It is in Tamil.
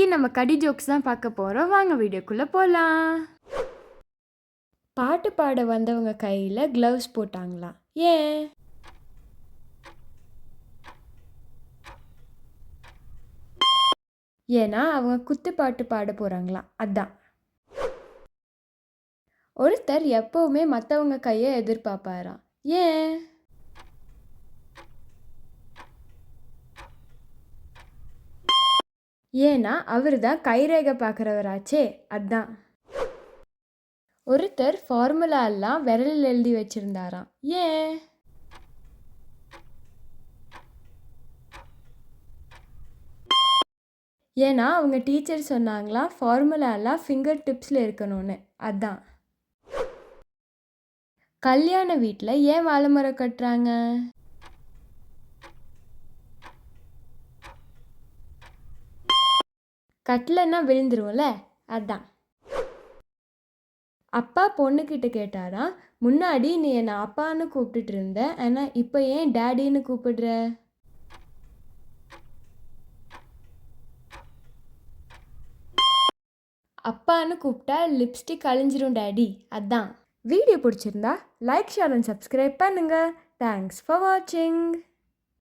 இன்னைக்கு நம்ம கடி ஜோக்ஸ் தான் பார்க்க போகிறோம் வாங்க வீடியோக்குள்ளே போகலாம் பாட்டு பாட வந்தவங்க கையில் க்ளவுஸ் போட்டாங்களாம் ஏன்? ஏன்னா அவங்க குத்து பாட்டு பாட போகிறாங்களாம் அதான். ஒருத்தர் எப்போவுமே மற்றவங்க கையை எதிர்பார்ப்பாராம். ஏன்? ஏன்னா அவர் தான் கைரேகை பார்க்குறவராச்சே. அதான். ஒருத்தர் ஃபார்முலா எல்லாம் விரலில் எழுதி வச்சிருந்தாராம். ஏன்? ஏன்னா அவங்க டீச்சர் சொன்னாங்களா ஃபார்முலா எல்லாம் ஃபிங்கர் டிப்ஸில் இருக்கணும்னு. அதான். கல்யாண வீட்டில் ஏன் வாழை மரம் கட்டுறாங்க? கட்டலைன்னா விழுந்துரும்ல? அதான். அப்பா பொண்ணுக்கிட்ட கேட்டாராம் முன்னாடி நீ என்னை அப்பான்னு கூப்பிட்டுட்டு இருந்த ஆனால் இப்போ ஏன் டேடின்னு கூப்பிடுற? அப்பான்னு கூப்பிட்டா லிப்ஸ்டிக் அழிஞ்சிரும் டேடி அதான். வீடியோ பிடிச்சிருந்தா லைக் ஷேர் அண்ட் சப்ஸ்கிரைப் பண்ணுங்கள் தேங்க்ஸ் ஃபார் வாட்சிங்